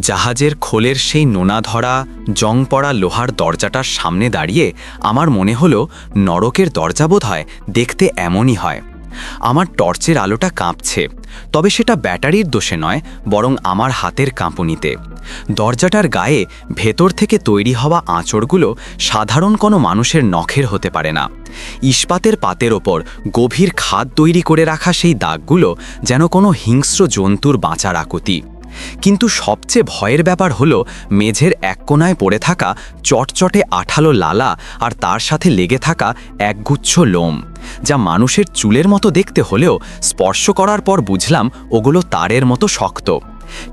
জাহাজের খোলের সেই নোনা ধরা জং পড়া লোহার দরজাটার সামনে দাঁড়িয়ে আমার মনে হলো নরকের দরজা বোধ হয় দেখতে এমনই হয়। আমার টর্চের আলোটা কাঁপছে, তবে সেটা ব্যাটারির দোষে নয়, বরং আমার হাতের কাঁপুনিতে। দরজাটার গায়ে ভেতর থেকে তৈরি হওয়া আঁচড়গুলো সাধারণ কোনো মানুষের নখের হতে পারে না। ইস্পাতের পাতের ওপর গভীর খাদ তৈরি করে রাখা সেই দাগগুলো যেন কোনো হিংস্র জন্তুর বাঁচার আকুতি। কিন্তু সবচেয়ে ভয়ের ব্যাপার হলো, মেঝের এক কোনায় পড়ে থাকা চটচটে আঠালো লালা আর তার সাথে লেগে থাকা একগুচ্ছ লোম, যা মানুষের চুলের মতো দেখতে হলেও স্পর্শ করার পর বুঝলাম ওগুলো তারের মতো শক্ত।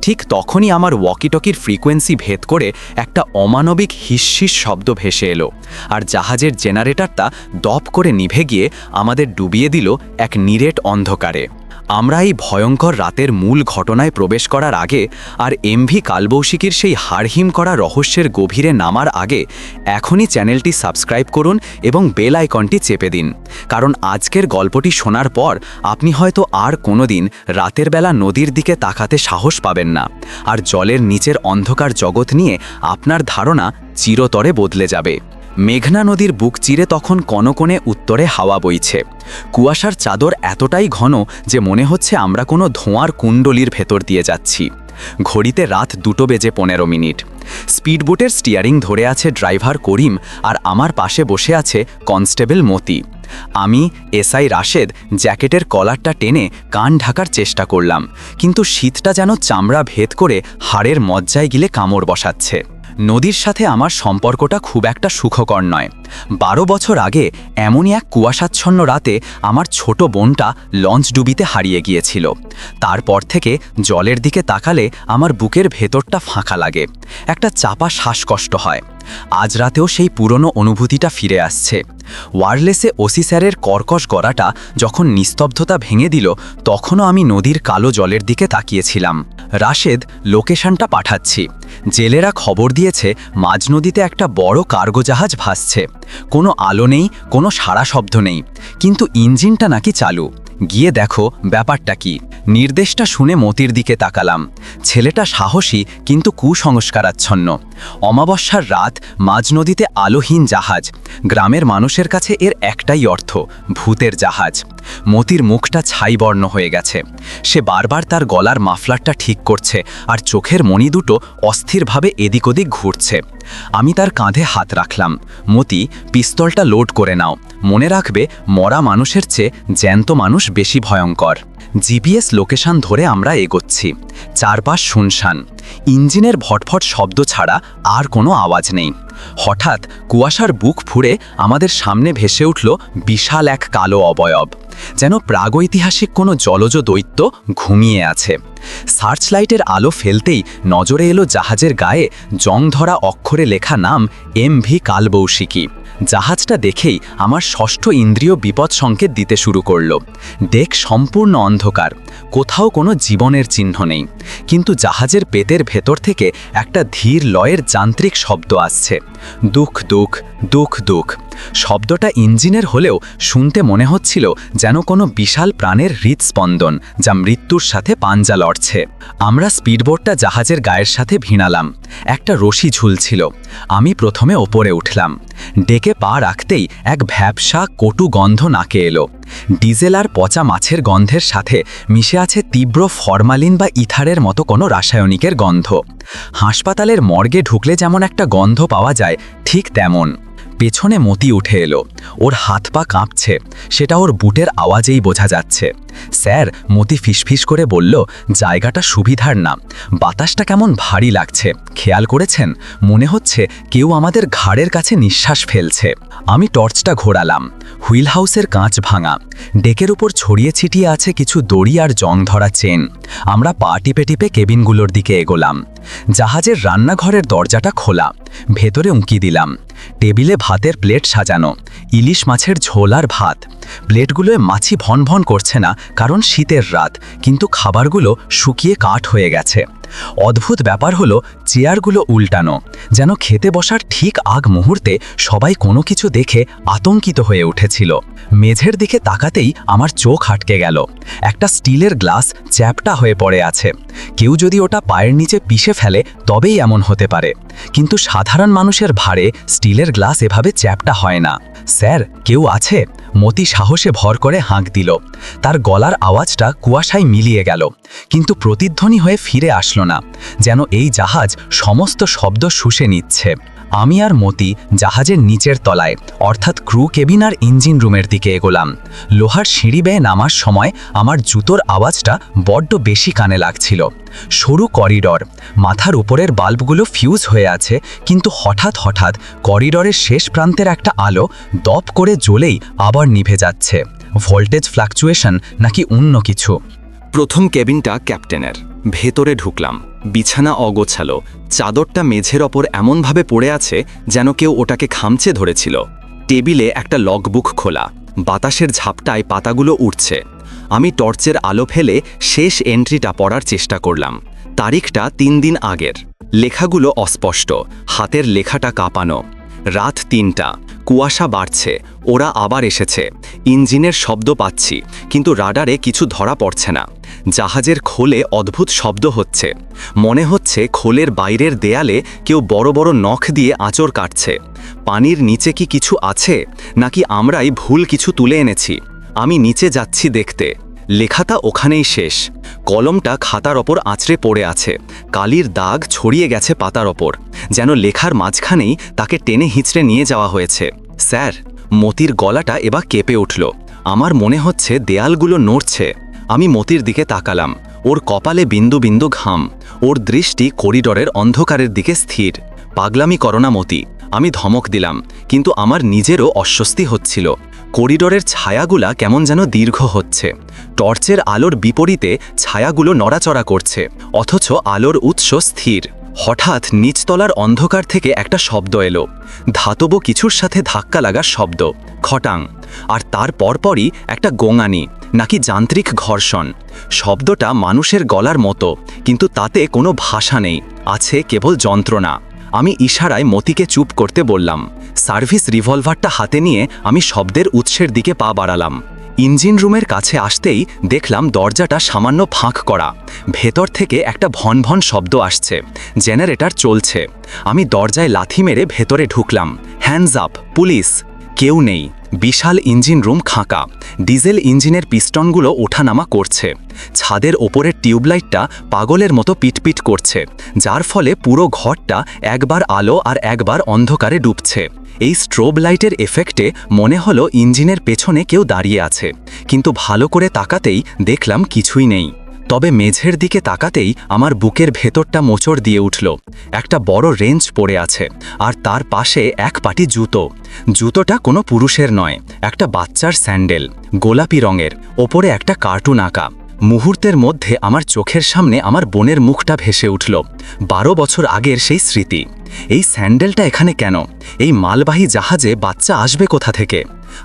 ঠিক তখনই আমার ওয়াকিটকির ফ্রিকোয়েন্সি ভেদ করে একটা অমানবিক হিসহিস শব্দ ভেসে এলো, আর জাহাজের জেনারেটরটা দপ করে নিভে গিয়ে আমাদের ডুবিয়ে দিল এক নিরেট অন্ধকারে। আমরা এই ভয়ঙ্কর রাতের মূল ঘটনায় প্রবেশ করার আগে আর এমভি কালবৌশিকীর সেই হাড়হিম করা রহস্যের গভীরে নামার আগে এখনই চ্যানেলটি সাবস্ক্রাইব করুন এবং বেল আইকনটি চেপে দিন। কারণ আজকের গল্পটি শোনার পর আপনি হয়তো আর কোনোদিন রাতের বেলা নদীর দিকে তাকাতে সাহস পাবেন না। আর জলের নিচের অন্ধকার জগৎ নিয়ে আপনার ধারণা চিরতরে বদলে যাবে। মেঘনা নদীর বুক চিরে তখন কনকনে উত্তরে হাওয়া বইছে। কুয়াশার চাদর এতটাই ঘন যে মনে হচ্ছে আমরা কোনো ধোঁয়ার কুণ্ডলির ভেতর দিয়ে যাচ্ছি। ঘড়িতে রাত দুটো বেজে পনেরো মিনিট। স্পিডবোটের স্টিয়ারিং ধরে আছে ড্রাইভার করিম আর আমার পাশে বসে আছে কনস্টেবল মতি। আমি, এসআই রাশেদ, জ্যাকেটের কলারটা টেনে কান ঢাকার চেষ্টা করলাম, কিন্তু শীতটা যেন চামড়া ভেদ করে হাড়ের মজ্জায় গিলে কামড় বসাচ্ছে। নদীর সাথে আমার সম্পর্কটা খুব একটা সুখকর নয়। বারো বছর আগে এমনই এক কুয়াশাচ্ছন্ন রাতে আমার ছোট বোনটা লঞ্চ ডুবিতে হারিয়ে গিয়েছিল। তারপর থেকে জলের দিকে তাকালে আমার বুকের ভেতরটা ফাঁকা লাগে। একটা চাপা শ্বাসকষ্ট হয়। আজ রাতেও সেই পুরনো অনুভূতিটা ফিরে আসছে। ওয়ারলেসে ওসি স্যারের কর্কশ গড়াটা যখন নিস্তব্ধতা ভেঙে দিল, তখনও আমি নদীর কালো জলের দিকে তাকিয়েছিলাম। রাশেদ, লোকেশনটা পাঠাচ্ছি। জেলেরা খবর দিয়েছে, মাঝ নদীতে একটা বড় কার্গো জাহাজ ভাসছে। কোনো আলো নেই, কোনো সারা শব্দ নেই। কিন্তু ইঞ্জিনটা নাকি চালু। গিয়ে দেখো ব্যাপারটা কি। নির্দেশটা শুনে মতির দিকে তাকালাম। ছেলেটা সাহসী, কিন্তু কুসংস্কারাচ্ছন্ন। অমাবস্যার রাত মাঝ নদীতে আলোহীন জাহাজ। গ্রামের মানুষের কাছে এর একটাই অর্থ, ভূতের জাহাজ। মতির মুখটা ছাইবর্ণ হয়ে গেছে। সে বারবার তার গলার মাফলারটা ঠিক করছে, আর চোখের মণি দুটো অস্থিরভাবে এদিক ওদিক ঘুরছে। আমি তার কাঁধে হাত রাখলাম। মতি, পিস্তলটা লোড করে নাও। মনে রাখবে, মরা মানুষের চেয়ে জ্যান্ত মানুষ বেশি ভয়ঙ্কর। জিপিএস লোকেশন ধরে আমরা এগোচ্ছি। চারপাশ শুনশান। ইঞ্জিনের ভটফট শব্দ ছাড়া আর কোনো আওয়াজ নেই। হঠাৎ কুয়াশার বুক ফুঁড়ে আমাদের সামনে ভেসে উঠল বিশাল এক কালো অবয়ব। যেন প্রাগৈতিহাসিক কোনো জলজ দৈত্য ঘুমিয়ে আছে। সার্চ লাইটের আলো ফেলতেই নজরে এলো জাহাজের গায়ে জং ধরা অক্ষরে লেখা নাম এম ভি কালবৌশিকী। জাহাজটা দেখেই আমার ষষ্ঠ ইন্দ্রিয় বিপদ সংকেত দিতে শুরু করল। ডেক সম্পূর্ণ অন্ধকার, কোথাও কোনো জীবনের চিহ্ন নেই। কিন্তু জাহাজের পেতের ভেতর থেকে একটা ধীর লয়ের যান্ত্রিক শব্দ আসছে। দুঃখ দুঃখ দুঃখ দুঃখ। শব্দটা ইঞ্জিনের হলেও শুনতে মনে হচ্ছিল যেন কোনো বিশাল প্রাণের হৃদস্পন্দন যা মৃত্যুর সাথে পাঞ্জা লড়ছে। আমরা স্পিডবোটটা জাহাজের গায়ের সাথে ভিড়ালাম একটা রশি ঝুলছিল। আমি প্রথমে ওপরে উঠলাম। ডেকে পা রাখতেই এক ভ্যাবসা কটু গন্ধ নাকে এলো। ডিজেল আর পচা মাছের গন্ধের সাথে মিশে আছে তীব্র ফরমালিন বা ইথারের মতো কোনো রাসায়নিকের গন্ধ। হাসপাতালের মর্গে ঢুকলে যেমন একটা গন্ধ পাওয়া যায়, ঠিক তেমন। পেছনে মতি উঠে এলো। ওর হাত পা কাঁপছে। সেটা ওর বুটের আওয়াজেই বোঝা যাচ্ছে। স্যার, মতি ফিসফিস করে বলল, জায়গাটা সুবিধার না। বাতাসটা কেমন ভারী লাগছে। খেয়াল করেছেন? মনে হচ্ছে কেউ আমাদের ঘাড়ের কাছে নিঃশ্বাস ফেলছে। আমি টর্চটা ঘোরালাম। হুইল হাউসের কাঁচ ভাঙা। ডেকের উপর ছড়িয়ে ছিটিয়ে আছে কিছু দড়ি আর জং ধরা চেন। আমরা পা টিপে টিপে কেবিনগুলোর দিকে এগোলাম। জাহাজের রান্নাঘরের দরজাটা খোলা। ভেতরে উঁকি দিলাম। টেবিলে ভাতের প্লেট সাজানো। ইলিশ মাছের ঝোল আর ভাত। প্লেটগুলোয় মাছি ভন ভন করছে না কারণ শীতের রাত, কিন্তু খাবারগুলো শুকিয়ে কাঠ হয়ে গেছে। অদ্ভুত ব্যাপার হলো, চেয়ারগুলো উল্টানো, যেন খেতে বসার ঠিক আগ মুহূর্তে সবাই কোনো কিছু দেখে আতঙ্কিত হয়ে উঠেছিল। মেঝের দিকে তাকাতেই আমার চোখ আটকে গেল। একটা স্টিলের গ্লাস চ্যাপটা হয়ে পড়ে আছে। কেউ যদি ওটা পায়ের নিচে পিষে ফেলে, তবেই এমন হতে পারে। কিন্তু সাধারণ মানুষের ভারে স্টিলের গ্লাস এভাবে চ্যাপটা হয় না। স্যার, কেউ আছে? মতি সাহসে ভর করে হাঁক দিল। তার গলার আওয়াজটা কুয়াশায় মিলিয়ে গেল। কিন্তু প্রতিধ্বনি হয়ে ফিরে আসলো না, যেন এই জাহাজ সমস্ত শব্দ শুষে নিচ্ছে। আমি আর মতি জাহাজের নিচের তলায়, অর্থাৎ ক্রু কেবিন আর ইঞ্জিন রুমের দিকে এগোলাম। লোহার সিঁড়ি বেয়ে নামার সময় আমার জুতোর আওয়াজটা বড্ড বেশি কানে লাগছিল। সরু করিডর, মাথার উপরের বাল্বগুলো ফিউজ হয়ে আছে, কিন্তু হঠাৎ হঠাৎ করিডরের শেষ প্রান্তের একটা আলো দপ করে জ্বলেই আবার নিভে যাচ্ছে। ভোল্টেজ ফ্লাকচুয়েশন নাকি অন্য কিছু। প্রথম কেবিনটা ক্যাপ্টেনের। ভেতরে ঢুকলাম। বিছানা অগোছালো। চাদরটা মেঝের ওপর এমনভাবে পড়ে আছে যেন কেউ ওটাকে খামচে ধরেছিল। টেবিলে একটা লগবুক খোলা। বাতাসের ঝাপটায় পাতাগুলো উঠছে আমি টর্চের আলো ফেলে শেষ এন্ট্রিটা পড়ার চেষ্টা করলাম। তারিখটা তিন দিন আগের। লেখাগুলো অস্পষ্ট। হাতের লেখাটা কাঁপানো। রাত তিনটা। কুয়াশা বাড়ছে, ওরা আবার এসেছে। ইঞ্জিনের শব্দ পাচ্ছি, কিন্তু রাডারে কিছু ধরা পড়ছে না। জাহাজের খোলে অদ্ভুত শব্দ হচ্ছে। মনে হচ্ছে খোলের বাইরের দেয়ালে কেউ বড় বড় নখ দিয়ে আঁচড় কাটছে। পানির নিচে কি কিছু আছে? নাকি আমরাই ভুল কিছু তুলে এনেছি? আমি নিচে যাচ্ছি দেখতে। লেখাটা ওখানেই শেষ। কলমটা খাতার ওপর আঁচড়ে পড়ে আছে। কালির দাগ ছড়িয়ে গেছে পাতার ওপর। যেন লেখার মাঝখানেই তাকে টেনে হিঁচড়ে নিয়ে যাওয়া হয়েছে। স্যার, মতির গলাটা এবার কেঁপে উঠল। আমার মনে হচ্ছে দেয়ালগুলো নড়ছে। আমি মতির দিকে তাকালাম। ওর কপালে বিন্দু বিন্দু ঘাম। ওর দৃষ্টি করিডরের অন্ধকারের দিকে স্থির। পাগলামি করোনা মতি। আমি ধমক দিলাম, কিন্তু আমার নিজেরও অস্বস্তি হচ্ছিল। করিডরের ছায়াগুলা কেমন যেন দীর্ঘ হচ্ছে। টর্চের আলোর বিপরীতে ছায়াগুলো নড়াচড়া করছে, অথচ আলোর উৎস স্থির। হঠাৎ নিচতলার অন্ধকার থেকে একটা শব্দ এলো। ধাতব কিছুর সাথে ধাক্কা লাগার শব্দ, খটাং। আর তার পরপরই একটা গোঙানি, নাকি যান্ত্রিক ঘর্ষণ। শব্দটা মানুষের গলার মতো, কিন্তু তাতে কোনো ভাষা নেই, আছে কেবল যন্ত্রণা। আমি ইশারায় মতিকে চুপ করতে বললাম। সার্ভিস রিভলভারটা হাতে নিয়ে আমি শব্দের উৎসের দিকে পা বাড়ালাম। ইঞ্জিন রুমের কাছে আসতেই দেখলাম দরজাটা সামান্য ফাঁক করা। ভেতর থেকে একটা ভন ভন শব্দ আসছে। জেনারেটার চলছে। আমি দরজায় লাথি মেরে ভেতরে ঢুকলাম। Hands up, police. কেউ নেই। বিশাল ইঞ্জিন রুম খাঁকা। ডিজেল ইঞ্জিনের পিস্টনগুলো ওঠানামা করছে। ছাদের ওপরের টিউবলাইটটা পাগলের মতো পিটপিট করছে, যার ফলে পুরো ঘরটা একবার আলো আর একবার অন্ধকারে ডুবছে। এই স্ট্রোব লাইটের এফেক্টে মনে হলো ইঞ্জিনের পেছনে কেউ দাঁড়িয়ে আছে, কিন্তু ভালো করে তাকাতেই দেখলাম কিছুই নেই। তবে মেঝের দিকে তাকাতেই আমার বুকের ভেতরটা মোচড় দিয়ে উঠল। একটা বড় রেঞ্জ পড়ে আছে, আর তার পাশে এক পাটি জুতো। জুতোটা কোনো পুরুষের নয়, একটা বাচ্চার স্যান্ডেল, গোলাপি রঙের, ওপরে একটা কার্টুন আঁকা। মুহূর্তের মধ্যে আমার চোখের সামনে আমার বোনের মুখটা ভেসে উঠল। বারো বছর আগের সেই স্মৃতি। এই স্যান্ডেলটা এখানে কেন? এই মালবাহী জাহাজে বাচ্চা আসবে কোথা থেকে?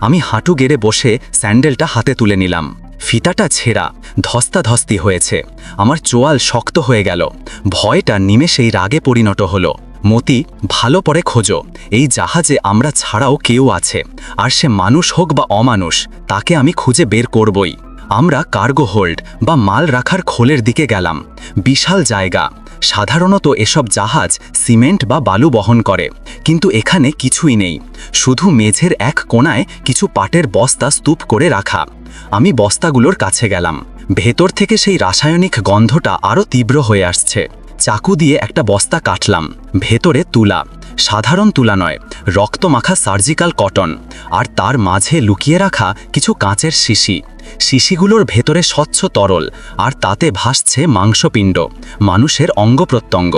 আমি হাঁটু গেড়ে বসে স্যান্ডেলটা হাতে তুলে নিলাম। ফিতাটা ছেঁড়া, ধস্তাধস্তি হয়েছে। আমার চোয়াল শক্ত হয়ে গেল। ভয়টা নিমেষেই রাগে পরিণত হলো। মতি, ভালো পরে খোঁজো। এই জাহাজে আমরা ছাড়াও কেউ আছে। আর সে মানুষ হোক বা অমানুষ, তাকে আমি খুঁজে বের করবই। আমরা কার্গো হোল্ড বা মাল রাখার খোলের দিকে গেলাম। বিশাল জায়গা। সাধারণত এসব জাহাজ সিমেন্ট বা বালু বহন করে। কিন্তু এখানে কিছুই নেই। শুধু মেঝের এক কোণায় কিছু পাটের বস্তা স্তূপ করে রাখা। আমি বস্তাগুলোর কাছে গেলাম। ভেতর থেকে সেই রাসায়নিক গন্ধটা আরও তীব্র হয়ে আসছে। চাকু দিয়ে একটা বস্তা কাটলাম। ভেতরে তুলা। সাধারণ তুলা নয়, রক্তমাখা সার্জিক্যাল কটন। আর তার মাঝে লুকিয়ে রাখা কিছু কাঁচের শিশি। শিশিগুলোর ভেতরে স্বচ্ছ তরল, আর তাতে ভাসছে মাংসপিণ্ড, মানুষের অঙ্গ প্রত্যঙ্গ,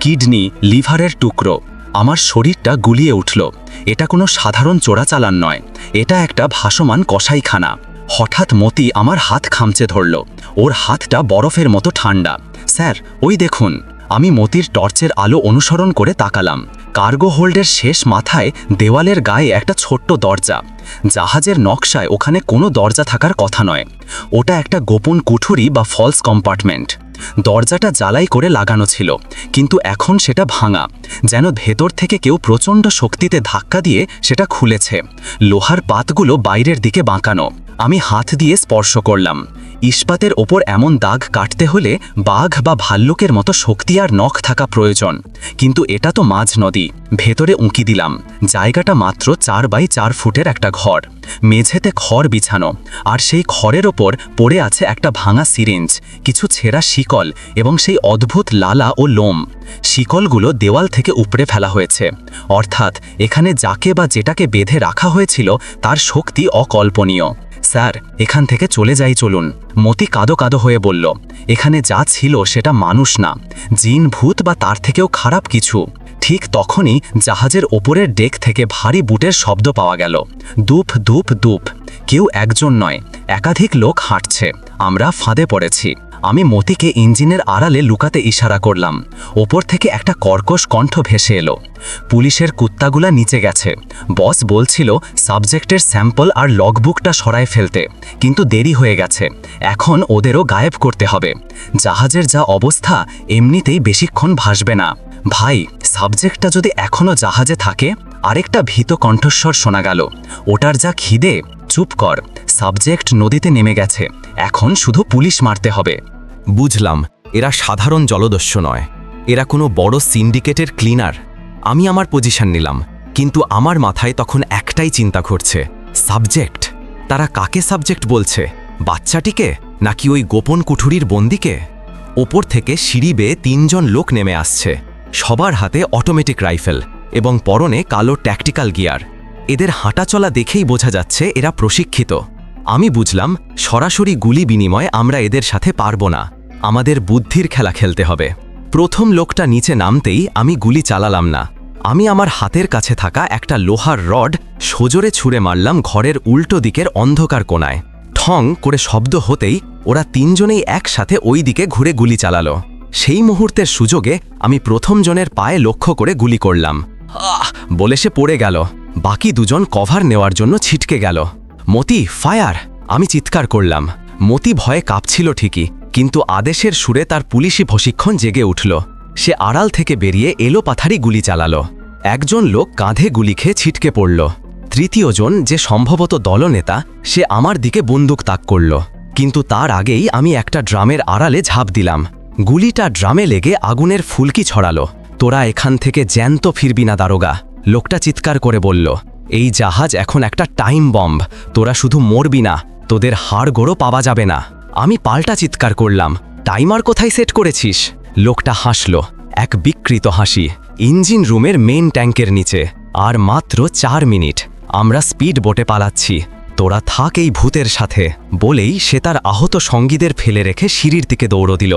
কিডনি, লিভারের টুকরো। আমার শরীরটা গুলিয়ে উঠল। এটা কোনো সাধারণ চোরাচালান নয়, এটা একটা ভাসমান কসাইখানা। হঠাৎ মতি আমার হাত খামচে ধরল। ওর হাতটা বরফের মতো ঠান্ডা। স্যার, ওই দেখুন। আমি মতির টর্চের আলো অনুসরণ করে তাকালাম। কার্গো হোল্ডের শেষ মাথায় দেওয়ালের গায়ে একটা ছোট্ট দরজা। জাহাজের নকশায় ওখানে কোনো দরজা থাকার কথা নয়। ওটা একটা গোপন কুঠুরি বা ফলস কম্পার্টমেন্ট। দরজাটা জ্বালাই করে লাগানো ছিল, কিন্তু এখন সেটা ভাঙা। যেন ভেতর থেকে কেউ প্রচণ্ড শক্তিতে ধাক্কা দিয়ে সেটা খুলেছে। লোহার পাতগুলো বাইরের দিকে বাঁকানো। আমি হাত দিয়ে স্পর্শ করলাম। ইস্পাতের ওপর এমন দাগ কাটতে হলে বাঘ বা ভাল্লুকের মতো শক্তি আর নখ থাকা প্রয়োজন। কিন্তু এটা তো মাঝ নদী, ভেতরে উঁকি দিলাম। জায়গাটা মাত্র চার বাই চার ফুটের একটা ঘর। মেঝেতে খড় বিছানো, আর সেই খড়ের ওপর পড়ে আছে একটা ভাঙা সিরিঞ্জ, কিছু ছেঁড়া শিকল এবং সেই অদ্ভুত লালা ও লোম। শিকলগুলো দেওয়াল থেকে উপড়ে ফেলা হয়েছে। অর্থাৎ এখানে যাকে বা যেটাকে বেঁধে রাখা হয়েছিল, তার শক্তি অকল্পনীয়। স্যার, এখান থেকে চলে যাই চলুন। মতি কাদো কাদো হয়ে বলল, এখানে যা ছিল সেটা মানুষ না। জিন ভূত বা তার থেকেও খারাপ কিছু। ঠিক তখনই জাহাজের ওপরের ডেক থেকে ভারী বুটের শব্দ পাওয়া গেল। দুপ দুপ দুপ। কেউ একজন নয়, একাধিক লোক হাঁটছে। আমরা ফাঁদে পড়েছি। আমি মতিকে ইঞ্জিনের আড়ালে লুকাতে ইশারা করলাম। ওপর থেকে একটা কর্কশ কণ্ঠ ভেসে এলো। পুলিশের কুত্তাগুলা নিচে গেছে। বস বলছিল, সাবজেক্টের স্যাম্পল আর লগবুকটা সরায় ফেলতে। কিন্তু দেরি হয়ে গেছে। এখন ওদেরও গায়েব করতে হবে। জাহাজের যা অবস্থা, এমনিতেই বেশিক্ষণ ভাসবে না। ভাই, সাবজেক্টটা যদি এখনও জাহাজে থাকে আরেকটা ভীত কণ্ঠস্বর শোনা গেল। ওটার যা খিদে, চুপ কর, সাবজেক্ট নদীতে নেমে গেছে। এখন শুধু পুলিশ মারতে হবে। বুঝলাম, এরা সাধারণ জলদস্যু নয়। এরা কোনো বড় সিন্ডিকেটের ক্লিনার। আমি আমার পজিশন নিলাম, কিন্তু আমার মাথায় তখন একটাই চিন্তা ঘটছে। সাবজেক্ট? তারা কাকে সাবজেক্ট বলছে? বাচ্চাটিকে? নাকি ওই গোপন কুঠুরির বন্দিকে? ওপর থেকে সিঁড়ি বেয়ে তিনজন লোক নেমে আসছে। সবার হাতে অটোমেটিক রাইফেল। এবং পরনে কালো ট্যাকটিক্যাল গিয়ার এদের হাঁটাচলা দেখেই বোঝা যাচ্ছে এরা প্রশিক্ষিত। আমি বুঝলাম, সরাসরি গুলি বিনিময়ে আমরা এদের সাথে পারব না। আমাদের বুদ্ধির খেলা খেলতে হবে। প্রথম লোকটা নিচে নামতেই আমি গুলি চালালাম না। আমি আমার হাতের কাছে থাকা একটা লোহার রড সোজরে ছুঁড়ে মারলাম ঘরের উল্টো দিকের অন্ধকার কোণায়। ঠং করে শব্দ হতেই ওরা তিনজনেই একসাথে ওই দিকে ঘুরে গুলি চালালো। সেই মুহূর্তের সুযোগে আমি প্রথম জনের পায়ে লক্ষ্য করে গুলি করলাম। বলে সে পড়ে গেল। বাকি দুজন কভার নেওয়ার জন্য ছিটকে গেল। মতি, ফায়ার! আমি চিৎকার করলাম। মতি ভয়ে কাঁপছিল ঠিকই, কিন্তু আদেশের সুরে তার পুলিশি প্রশিক্ষণ জেগে উঠল। সে আড়াল থেকে বেরিয়ে এলো পাথারি গুলি চালালো। একজন লোক কাঁধে গুলি খেয়ে ছিটকে পড়ল। তৃতীয়জন, যে সম্ভবত দলনেতা, সে আমার দিকে বন্দুক তাক করল। কিন্তু তার আগেই আমি একটা ড্রামের আড়ালে ঝাঁপ দিলাম। গুলিটা ড্রামে লেগে আগুনের ফুলকি ছড়ালো। তোরা এখান থেকে জ্যান্ত ফিরবি না, দারোগা। লোকটা চিৎকার করে বলল, এই জাহাজ এখন একটা টাইম বম্ব। তোরা শুধু মরবি না, তোদের হাড় গোড়ো পাওয়া যাবে না। আমি পাল্টা চিৎকার করলাম, টাইমার কোথায় সেট করেছিস? লোকটা হাসল, এক বিকৃত হাসি, ইঞ্জিন রুমের মেন ট্যাঙ্কের নিচে, আর মাত্র চার মিনিট। আমরা স্পিড বোটে পালাচ্ছি। তোরা থাক এই ভূতের সাথে, বলেই সে তার আহত সঙ্গীদের ফেলে রেখে সিঁড়ির দিকে দৌড় দিল।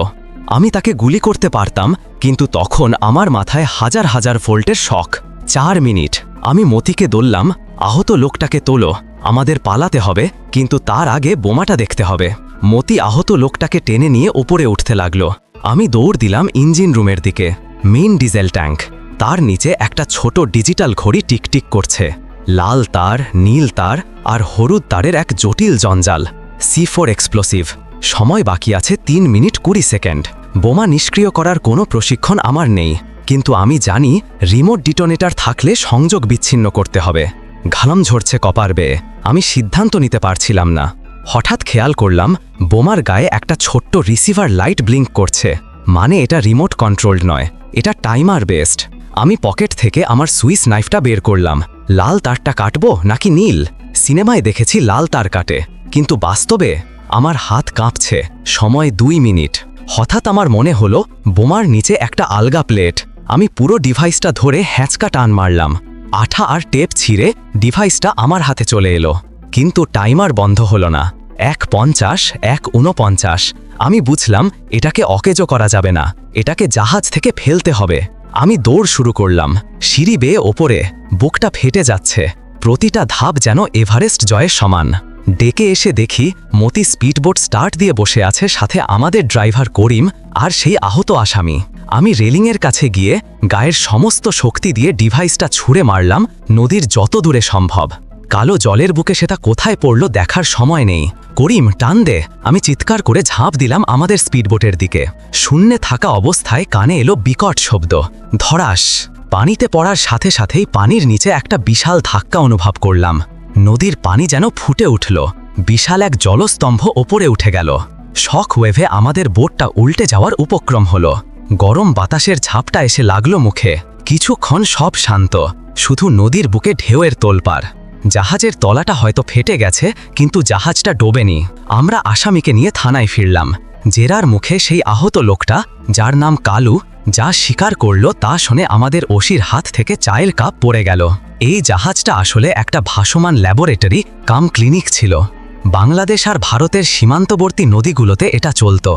আমি তাকে গুলি করতে পারতাম, কিন্তু তখন আমার মাথায় হাজার হাজার ভোল্টের শখ চার মিনিট। আমি মতিকে দললাম আহত লোকটাকে তোলো। আমাদের পালাতে হবে, কিন্তু তার আগে বোমাটা দেখতে হবে। মতি আহত লোকটাকে টেনে নিয়ে ওপরে উঠতে লাগল। আমি দৌড় দিলাম ইঞ্জিন রুমের দিকে। Main diesel tank. তার নিচে একটা ছোট ডিজিটাল ঘড়ি টিকটিক করছে। লাল তার, নীল তার আর হলুদ তারের এক জটিল জঞ্জাল। C four explosive. সময় বাকি আছে তিন মিনিট কুড়ি সেকেন্ড। বোমা নিষ্ক্রিয় করার কোনো প্রশিক্ষণ আমার নেই। কিন্তু আমি জানি রিমোট ডিটোনেটার থাকলে সংযোগ বিচ্ছিন্ন করতে হবে। ঘালাম ঝরছে কপার বেয়ে। আমি সিদ্ধান্ত নিতে পারছিলাম না। হঠাৎ খেয়াল করলাম বোমার গায়ে একটা ছোট্ট রিসিভার লাইট ব্লিঙ্ক করছে। মানে এটা রিমোট কন্ট্রোলড নয়। এটা টাইমার বেসড। আমি পকেট থেকে আমার সুইস নাইফটা বের করলাম। লাল তারটা কাটবো নাকি নীল? সিনেমায় দেখেছি লাল তার কাটে। কিন্তু বাস্তবে আমার হাত কাঁপছে। সময় দুই মিনিট। হঠাৎ আমার মনে হলো, বোমার নিচে একটা আলগা প্লেট। আমি পুরো ডিভাইসটা ধরে হ্যাঁচকা টান মারলাম। আঠা আর টেপ ছিঁড়ে ডিভাইসটা আমার হাতে চলে এলো। কিন্তু টাইমার বন্ধ হলো না। এক পঞ্চাশ, এক ঊনপঞ্চাশ। আমি বুঝলাম, এটাকে অকেজো করা যাবে না। এটাকে জাহাজ থেকে ফেলতে হবে। আমি দৌড় শুরু করলাম। সিঁড়ি বেয়ে ওপরে। বুকটা ফেটে যাচ্ছে। প্রতিটা ধাপ যেন এভারেস্ট জয়ের সমান। ডেকে এসে দেখি মতি স্পিডবোট স্টার্ট দিয়ে বসে আছে সাথে আমাদের ড্রাইভার করিম আর সেই আহত আসামি। আমি রেলিংয়ের কাছে গিয়ে গায়ের সমস্ত শক্তি দিয়ে ডিভাইসটা ছুঁড়ে মারলাম, নদীর যত দূরে সম্ভব। কালো জলের বুকে সেটা কোথায় পড়ল দেখার সময় নেই। করিম, টান দে। আমি চিৎকার করে ঝাঁপ দিলাম আমাদের স্পিডবোটের দিকে। শূন্যে থাকা অবস্থায় কানে এলো বিকট শব্দ। ধরাস। পানিতে পড়ার সাথে সাথেই পানির নিচে একটা বিশাল ধাক্কা অনুভব করলাম। নদীর পানি যেন ফুটে উঠল। বিশাল এক জলস্তম্ভ ওপরে উঠে গেল। শক ওয়েভে আমাদের বোটটা উল্টে যাওয়ার উপক্রম হলো। গরম বাতাসের ঝাপটা এসে লাগল মুখে। কিছুক্ষণ সব শান্ত। শুধু নদীর বুকে ঢেউয়ের তোলপাড়। জাহাজের তলাটা হয়তো ফেটে গেছে, কিন্তু জাহাজটা ডোবেনি। আমরা আসামিকে নিয়ে থানায় ফিরলাম। জেরার মুখে সেই আহত লোকটা, যার নাম কালু যা স্বীকার করল তা শুনে আমাদের ওসির হাত থেকে চায়ের কাপ পড়ে গেল। এই জাহাজটা আসলে একটা ভাসমান ল্যাবরেটরি কাম ক্লিনিক ছিল। বাংলাদেশ আর ভারতের সীমান্তবর্তী নদীগুলোতে এটা চলত।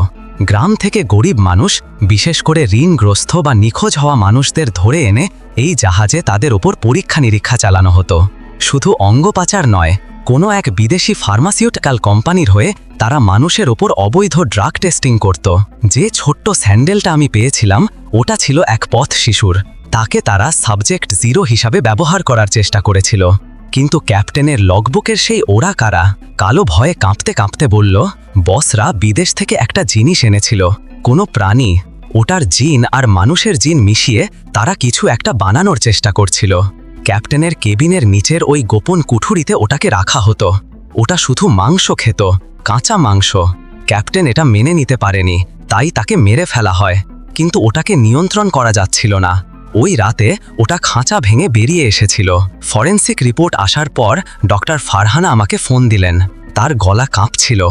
গ্রাম থেকে গরিব মানুষ, বিশেষ করে ঋণগ্রস্ত বা নিখোঁজ হওয়া মানুষদের ধরে এনে এই জাহাজে তাদের ওপর পরীক্ষা নিরীক্ষা চালানো হতো। শুধু অঙ্গ পাচার নয়, কোনো এক বিদেশি ফার্মাসিউটিক্যাল কোম্পানির হয়ে তারা মানুষের ওপর অবৈধ ড্রাগ টেস্টিং করত। যে ছোট্ট স্যান্ডেলটা আমি পেয়েছিলাম, ওটা ছিল এক পথ শিশুর। তাকে তারা সাবজেক্ট জিরো হিসাবে ব্যবহার করার চেষ্টা করেছিল। কিন্তু ক্যাপ্টেনের লগবুকের সেই ওরা কারা, কালো ভয়ে কাঁপতে কাঁপতে বলল, বসরা বিদেশ থেকে একটা জিনিস এনেছিল। কোনো প্রাণী, ওটার জিন আর মানুষের জিন মিশিয়ে তারা কিছু একটা বানানোর চেষ্টা করছিল। ক্যাপ্টেনের কেবিনের নিচের ওই গোপন কুঠুরিতে ওটাকে রাখা হতো। ওটা শুধু মাংস খেত, কাঁচা মাংস। ক্যাপ্টেন এটা মেনে নিতে পারেনি, তাই তাকে মেরে ফেলা হয়। কিন্তু ওটাকে নিয়ন্ত্রণ করা যাচ্ছিল না। ওই রাতে ওটা খাঁচা ভেঙে বেরিয়ে এসেছিল। ফরেন্সিক রিপোর্ট আসার পর ডক্টর ফারহানা আমাকে ফোন দিলেন। তার গলা কাঁপছিল।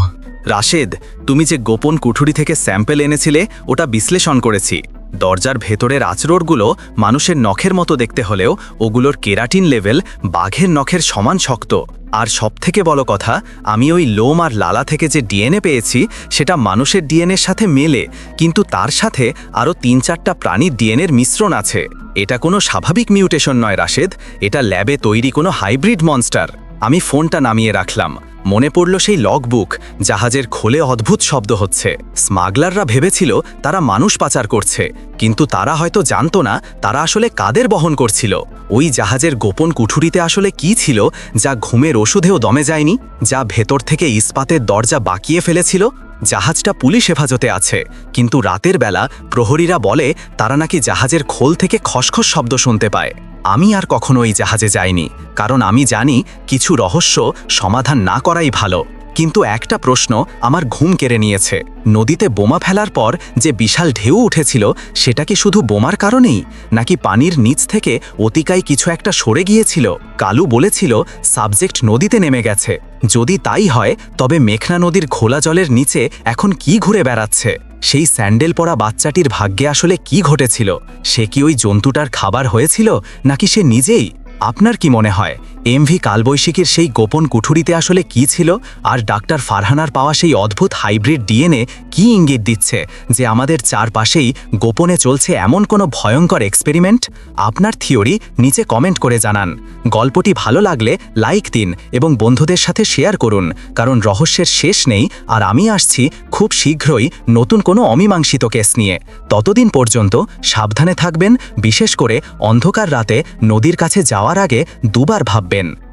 রাশেদ, তুমি যে গোপন কুঠুরি থেকে স্যাম্পেল এনেছিলে, ওটা বিশ্লেষণ করেছি। দরজার ভেতরের আচরোড়গুলো মানুষের নখের মতো দেখতে হলেও ওগুলোর কেরাটিন লেভেল বাঘের নখের সমান শক্ত। আর সবথেকে বড় কথা, আমি ওই লোম আর লালা থেকে যে ডিএনএ পেয়েছি, সেটা মানুষের ডিএনএর সাথে মেলে, কিন্তু তার সাথে আরও তিন চারটা প্রাণীর ডিএনএর মিশ্রণ আছে। এটা কোনো স্বাভাবিক মিউটেশন নয়, রাশেদ। এটা ল্যাবে তৈরি কোনো হাইব্রিড মনস্টার। আমি ফোনটা নামিয়ে রাখলাম। মনে পড়ল সেই লগবুক, জাহাজের খোলে অদ্ভুত শব্দ হচ্ছে। স্মাগলাররা ভেবেছিল তারা মানুষ পাচার করছে, কিন্তু তারা হয়তো জানতো না তারা আসলে কাদের বহন করছিল। ওই জাহাজের গোপন কুঠুরিতে আসলে কি ছিল যা ঘুমের ওষুধেও দমে যায়নি, যা ভেতর থেকে ইস্পাতের দরজা বাকিয়ে ফেলেছিল? জাহাজটা পুলিশ হেফাজতে আছে, কিন্তু রাতের বেলা প্রহরীরা বলে তারা নাকি জাহাজের খোল থেকে খসখস শব্দ শুনতে পায়। আমি আর কখনো এই জাহাজে যাইনি, কারণ আমি জানি কিছু রহস্য সমাধান না করাই ভালো। কিন্তু একটা প্রশ্ন আমার ঘুম কেড়ে নিয়েছে। নদীতে বোমা ফেলার পর যে বিশাল ঢেউ উঠেছিল, সেটা কি শুধু বোমার কারণেই, নাকি পানির নিচ থেকে অতিকায় কিছু একটা সরে গিয়েছিল? কালু বলেছিল, সাবজেক্ট নদীতে নেমে গেছে। যদি তাই হয়, তবে মেঘনা নদীর ঘোলা জলের নিচে এখন কি ঘুরে বেড়াচ্ছে? সেই স্যান্ডেল পরা বাচ্চাটির ভাগ্যে আসলে কি ঘটেছিল? সে কি ওই জন্তুটার খাবার হয়েছিল, নাকি সে নিজেই? আপনার কি মনে হয়? এমভি কালবৈশাখীর সেই গোপন কুঠুরিতে আসলে কি ছিল? আর ডাক্তার ফারহানার পাওয়া সেই অদ্ভুত হাইব্রিড ডিএনএ কি ইঙ্গিত দিচ্ছে? যে আমাদের চারপাশেই গোপনে চলছে এমন কোনো ভয়ঙ্কর এক্সপেরিমেন্ট? আপনার থিওরি নিচে কমেন্ট করে জানান। গল্পটি ভালো লাগলে লাইক দিন এবং বন্ধুদের সাথে শেয়ার করুন, কারণ রহস্যের শেষ নেই আর আমি আসছি খুব শীঘ্রই নতুন কোনো অমীমাংসিত কেস নিয়ে। ততদিন পর্যন্ত সাবধানে থাকবেন, বিশেষ করে অন্ধকার রাতে নদীর কাছে যাওয়ার আগে দুবার ভাববেন। mungkin